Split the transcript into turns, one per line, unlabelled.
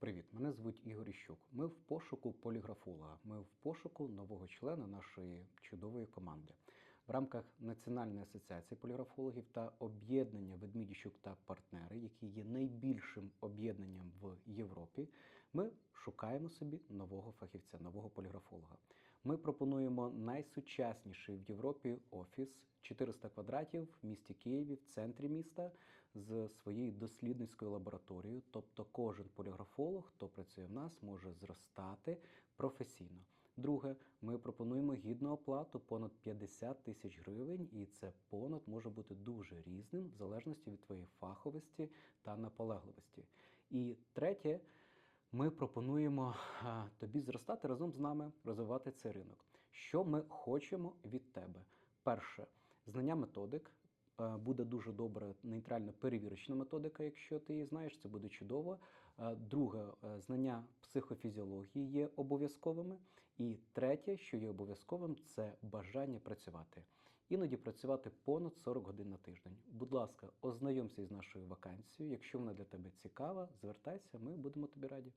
Привіт, мене звуть Ігор Іщук. Ми в пошуку поліграфолога. Ми в пошуку нового члена нашої чудової команди. В рамках Національної асоціації поліграфологів та об'єднання Ведмідіщук та партнери, які є найбільшим об'єднанням в Європі, ми шукаємо собі нового фахівця, нового поліграфолога. Ми пропонуємо найсучасніший в Європі офіс 400 квадратів в місті Києві, в центрі міста, з своєю дослідницькою лабораторією. Тобто, кожен поліграфолог, хто працює в нас, може зростати професійно. Друге, ми пропонуємо гідну оплату понад 50 тисяч гривень, і це понад може бути дуже різним в залежності від твоєї фаховості та наполегливості. І третє. Ми пропонуємо тобі зростати разом з нами, розвивати цей ринок. Що ми хочемо від тебе? Перше, знання методик. Е, Буде дуже добра нейтральна перевірочна методика, якщо ти її знаєш, це буде чудово. Е, Друге, е, знання психофізіології є обов'язковими. І третє, що є обов'язковим, це бажання працювати. Іноді працювати понад 40 годин на тиждень. Будь ласка, ознайомся із нашою вакансією. Якщо вона для тебе цікава, звертайся, ми будемо тобі раді.